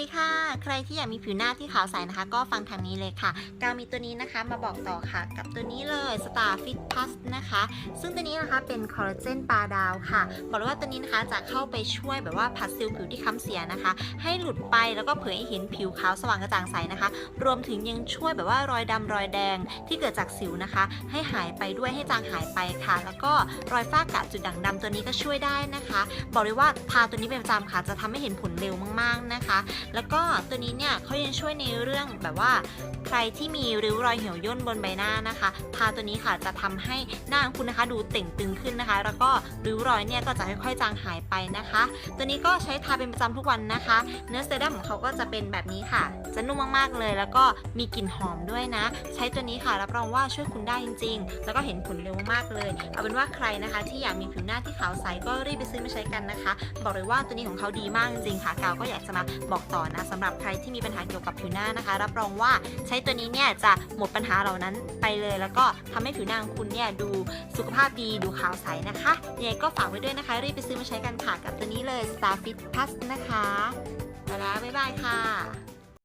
ดีค่ะ ใครที่อยากมีผิวหน้าที่ขาวใสนะคะ ก็ฟังทางนี้เลยค่ะ กาวมีตัวนี้นะคะมาบอกต่อค่ะ กับตัวนี้เลย Star Fit Plus นะคะ ซึ่งตัวนี้นะคะเป็นคอลลาเจนปลาดาวค่ะ บอกเลยว่าตัวนี้นะคะจะเข้าไปช่วยแบบว่าผัดซลล์ผิวที่ค้ำเสียนะคะ ให้หลุดไปแล้วก็เผยให้เห็นผิวขาวสว่างกระจ่างใสนะคะ รวมถึงยังช่วยแบบว่ารอยดำรอยแดงที่เกิดจากสิวนะคะ ให้หายไปด้วยให้จางหายไปค่ะ แล้วก็รอยฝ้ากระจุดด่างดำตัวนี้ก็ช่วยได้นะคะ บอกเลยว่าทาตัวนี้เป็นประจำค่ะจะทำให้เห็นผลเร็วมาก ๆนะคะแล้วก็ตัวนี้เนี่ยเขายังช่วยในเรื่องแบบว่า ใครที่มีริ้วรอยเหี่ยวย่นบนใบหน้านะคะทาตัวนี้ค่ะจะทำให้หน้าคุณนะคะดูเต่งตึงขึ้นนะคะ แล้วก็ริ้วรอยเนี่ยก็จะค่อยๆจางหายไปนะคะ ตัวนี้ก็ใช้ทาเป็นประจำทุกวันนะคะ เนื้อเซรั่มของเขาก็จะเป็นแบบนี้ค่ะ จะนุ่มมากๆเลย แล้วก็มีกลิ่นหอมด้วยนะ ใช้ตัวนี้ค่ะรับรองว่าช่วยคุณได้จริง ๆ แล้วก็เห็นผลเร็วมากเลย เอาเป็นว่าใครนะคะ ที่อยากมีผิวหน้าที่ขาวใสก็รีบไปซื้อมาใช้กันนะคะ บอกเลยว่าตัวนี้ของเขาดีมากจริงๆค่ะกาวก็อยากจะมาบอกต่อนะสำหรับใครที่มีปัญหาเกี่ยวกับผิวหน้านะคะ รับรองว่าใช้ตัวนี้เนี่ยจะหมดปัญหาเหล่านั้นไปเลย แล้วก็ทำให้ผิวหน้าของคุณเนี่ยดูสุขภาพดีดูขาวใสนะคะยังไงก็ฝากไว้ด้วยนะคะ รีบไปซื้อมาใช้กันค่ะกับตัวนี้เลย Starfit Plus นะคะไปแล้วบ๊ายบายค่ะ